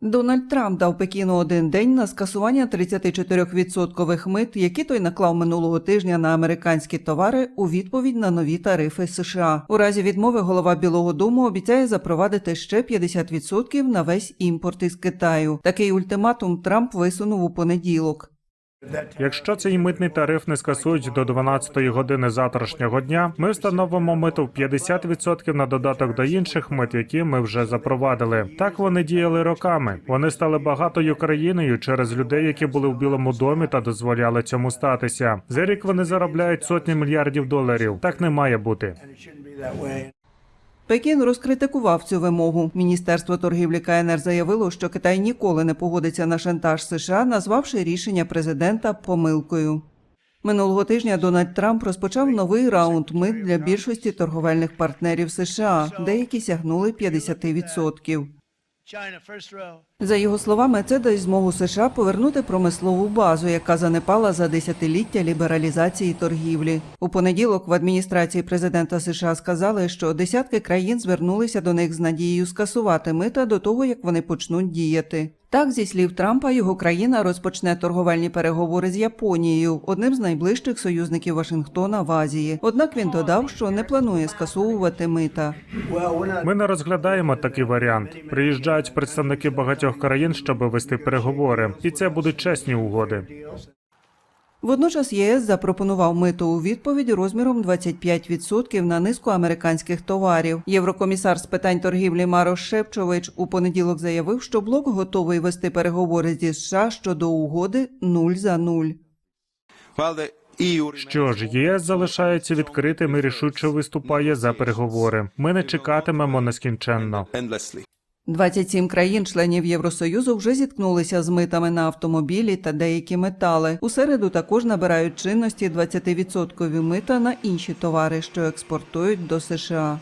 Дональд Трамп дав Пекіну один день на скасування 34% мит, які той наклав минулого тижня на американські товари у відповідь на нові тарифи США. У разі відмови голова Білого Дому обіцяє запровадити ще 50% на весь імпорт із Китаю. Такий ультиматум Трамп висунув у понеділок. Якщо цей митний тариф не скасують до 12-ї години завтрашнього дня, ми встановимо мито в 50% на додаток до інших мит, які ми вже запровадили. Так вони діяли роками. Вони стали багатою країною через людей, які були в Білому домі та дозволяли цьому статися. За рік вони заробляють сотні мільярдів доларів. Так не має бути. Пекін розкритикував цю вимогу. Міністерство торгівлі КНР заявило, що Китай ніколи не погодиться на шантаж США, назвавши рішення президента помилкою. Минулого тижня Дональд Трамп розпочав новий раунд мит для більшості торговельних партнерів США. Деякі сягнули 50%. За його словами, це дасть змогу США повернути промислову базу, яка занепала за десятиліття лібералізації торгівлі. У понеділок в адміністрації президента США сказали, що десятки країн звернулися до них з надією скасувати мита до того, як вони почнуть діяти. Так, зі слів Трампа, його країна розпочне торговельні переговори з Японією, одним з найближчих союзників Вашингтона в Азії. Однак він додав, що не планує скасовувати мита. Ми не розглядаємо такий варіант. Приїжджають представники багатьох країн, щоб вести переговори, і це будуть чесні угоди. Водночас ЄС запропонував мито у відповідь розміром 25% на низку американських товарів. Єврокомісар з питань торгівлі Марош Шепчович у понеділок заявив, що блок готовий вести переговори зі США щодо угоди нуль за нуль. Що ж, ЄС залишається відкритим і рішуче виступає за переговори. Ми не чекатимемо нескінченно. Endlessly. 27 країн-членів Євросоюзу вже зіткнулися з митами на автомобілі та деякі метали. У середу також набирають чинності 20% мита на інші товари, що експортують до США.